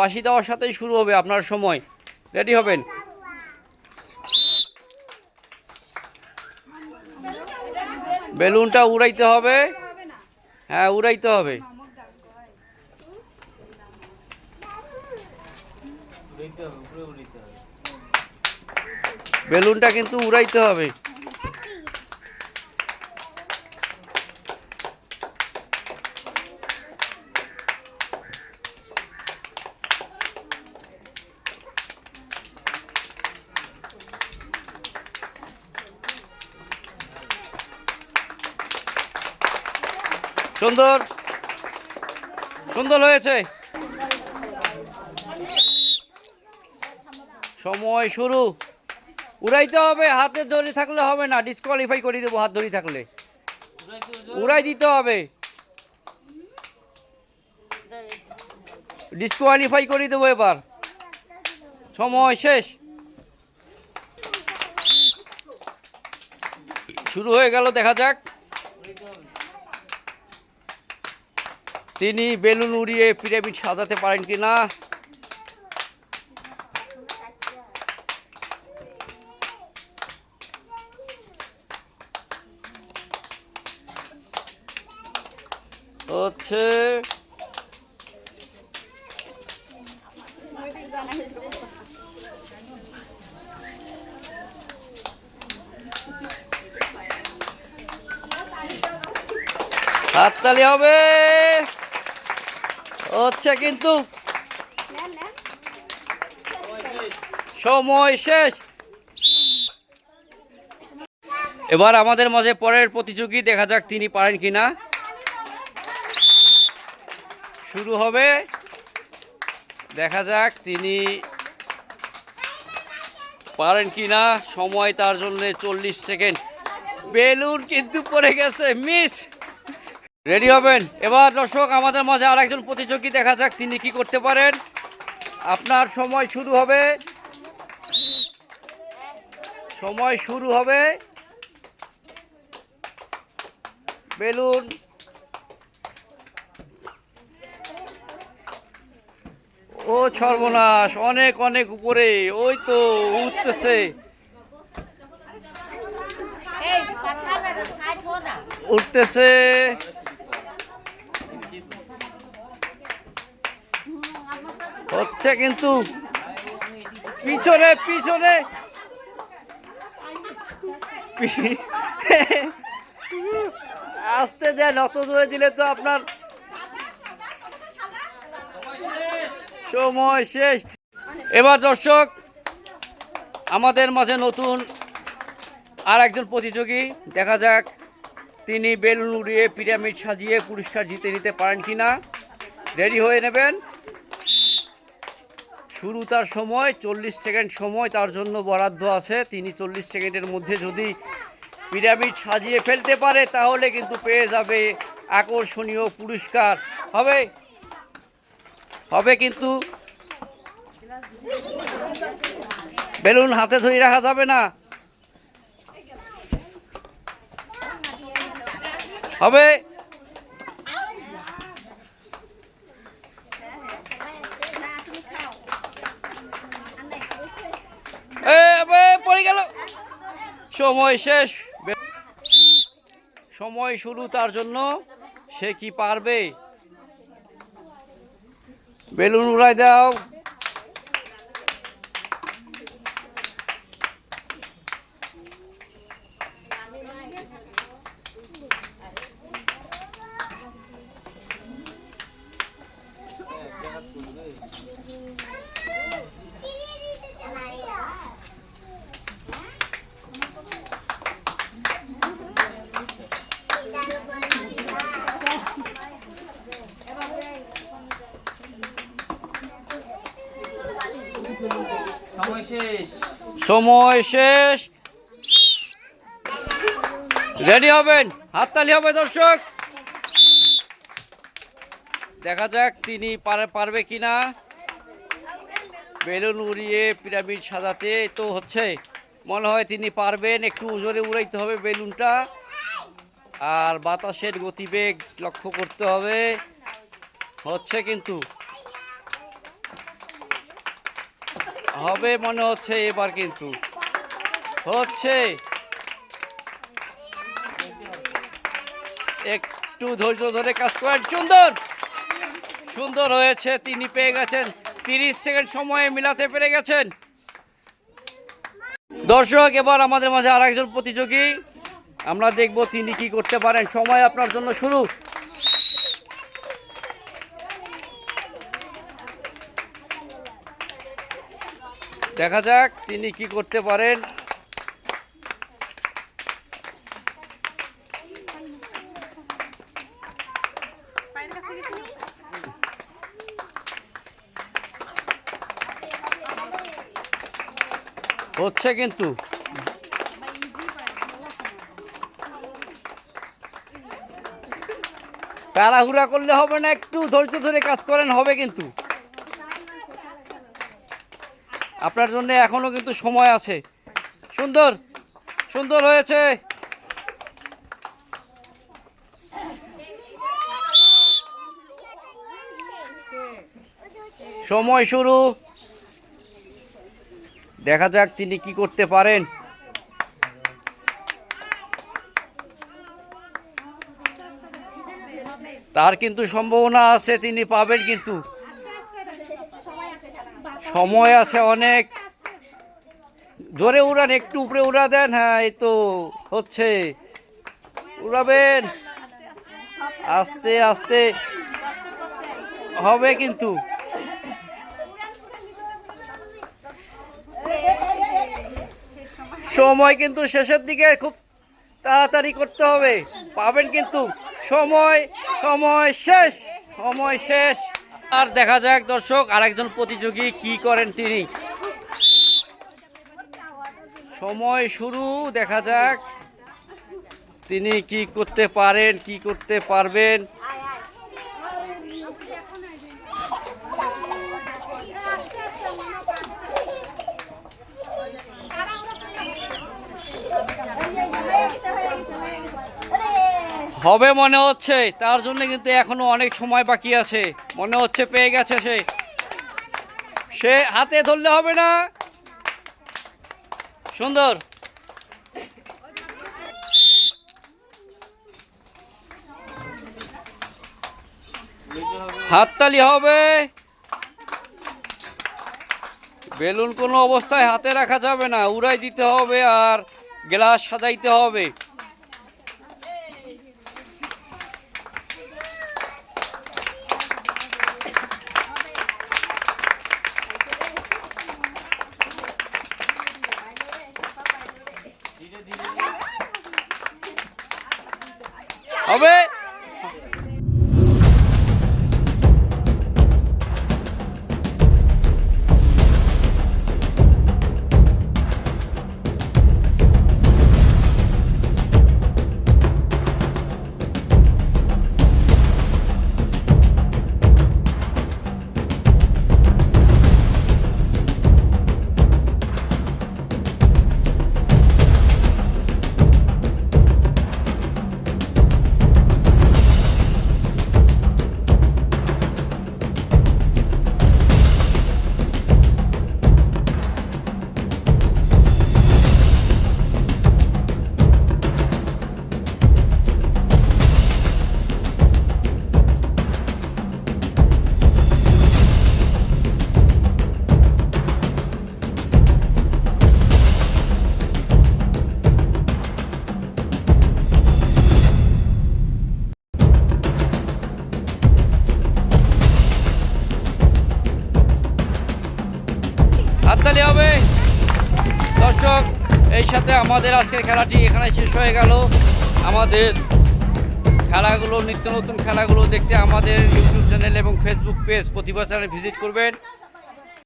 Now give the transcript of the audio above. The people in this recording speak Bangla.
বাঁশি দেওয়ার সাথেই শুরু হবে আপনার সময়। রেডি হবেন? বেলুনটা উড়াইতে হবে। হ্যাঁ উড়াইতে হবে। বেলুনটা কিন্তু উড়াইতে হবে। সুন্দর। সুন্দর হয়েছে। সময় শুরু। উড়াইতে হবে, হাতে ধরে থাকলে হবে না। ডিসকোয়ালিফাই করে দেবো, হাত ধরে থাকলে। উড়াই দিতে হবে। ডিসকোয়ালিফাই করে দেবো এবার। সময় শেষ। শুরু হয়ে গেল, দেখা যাক। তিনি বেলুন উড়িয়ে পিরামিড সাজাতে পারেন কি না? হচ্ছে হাততালি হবে। হচ্ছে কিন্তু সময় শেষ। এবার আমাদের মাঝে পরের প্রতিযোগী দেখা যাক তিনি পারেন কিনা। শুরু হবে। দেখা যাক তিনি পারেন কিনা। সময় তার জন্য চল্লিশ সেকেন্ড। বেলুন কিন্তু পড়ে গেছে মিস। রেডি হবেন? এবার দর্শক, আমাদের মাঝে আর একজন প্রতিযোগী দেখা যাক তিনি কি করতে পারেন। আপনার সময় শুরু হবে। সময় শুরু হবে। বেলুন। ও সর্বনাশ, অনেক অনেক উপরে। ওই তো, উঠতেছে। উঠতেছে। হচ্ছে কিন্তু পিছনে পিছনে। আসতে দেন, অত দূরে দিলে তো আপনার সময় শেষ। এবার দর্শক, আমাদের মাঝে নতুন আর একজন প্রতিযোগী। দেখা যাক তিনি বেলুন উড়িয়ে পিরামিড সাজিয়ে পুরস্কার জিতে নিতে পারেন কি না রেডি হয়ে নেবেন। শুরু তার সময়, চল্লিশ সেকেন্ড সময় তার জন্য বরাদ্দ আছে। তিনি চল্লিশ সেকেন্ডের মধ্যে যদি পিরামিড সাজিয়ে ফেলতে পারে, তাহলে কিন্তু পেয়ে যাবে আকর্ষণীয় পুরস্কার। হবে হবে কিন্তু বেলুন হাতে ধরে রাখা যাবে না। হবে পড়ে গেল। সময় শেষ। সময় শুরু তার জন্য। সে কি পারবে? বেলুন উড়াই দাও। সময় শেষ। রেডি হবেন? হাততালি হবে, দর্শক। দেখা যাক তিনি পার- পারবে কিনা। বেলুন উড়িয়ে পিরামিড সাজাতে তো হচ্ছে। মনে হয় তিনি পারবেন। একটু জোরে উড়াইতে হবে বেলুনটা। আর বাতাসের গতিবেগ লক্ষ্য করতে হবে। হচ্ছে কিন্তু হবে মনে হচ্ছে এবার কিন্তু। হচ্ছে। একটু ধৈর্য ধরে কাজ করেন। সুন্দর। সুন্দর হয়েছে। তিনি পেয়ে গেছেন। তিরিশ সেকেন্ড সময়ে মিলাতে পেরে গেছেন। দর্শক, এবার আমাদের মাঝে আর একজন প্রতিযোগী। আমরা দেখব তিনি কি করতে পারেন। সময় আপনার জন্য শুরু। দেখা যাক তিনি কি করতে পারেন। হচ্ছে কিন্তু। তাড়াহুড়া করলে হবে না, একটু ধৈর্য ধরে কাজ করেন, হবে কিন্তু। আপনার জন্য এখনও কিন্তু সময় আছে। সুন্দর সুন্দর হয়েছে। সময় শুরু। দেখা যাক তিনি কি করতে পারেন। তার কিন্তু সম্ভাবনা আছে, তিনি পাবেন কিন্তু। সময় আছে অনেক। জোরে উড়ান, একটু উপরে উড়া দেন। হ্যাঁ এই তো হচ্ছে। উড়াবেন। আস্তে আস্তে। হবে কিন্তু। সময় কিন্তু শেষের দিকে খুব তাড়াতাড়ি করতে হবে। পাবেন কিন্তু। সময় সময় শেষ সময় শেষ। আর দেখা যাক দর্শক, আরেকজন প্রতিযোগী কি করেন তিনি। সময় শুরু, দেখা যাক তিনি কি করতে পারেন, কি করতে পারবেন। হবে মনে হচ্ছে, তার জন্য কিন্তু এখনও অনেক সময় বাকি আছে। মনে হচ্ছে পেয়ে গেছে সে। সে হাতে ধরলে হবে না। সুন্দর। হাততালি হবে। বেলুন কোনো অবস্থায় হাতে রাখা যাবে না। উড়াই দিতে হবে আর গ্লাস সাজাইতে হবে। হবে হাততালি হবে। দর্শক, এই সাথে আমাদের আজকের খেলাটি এখানে শেষ হয়ে গেল। আমাদের খেলাগুলো, নিত্য নতুন খেলাগুলো দেখতে আমাদের ইউটিউব চ্যানেল এবং Facebook page Pratibha channel visit করবেন।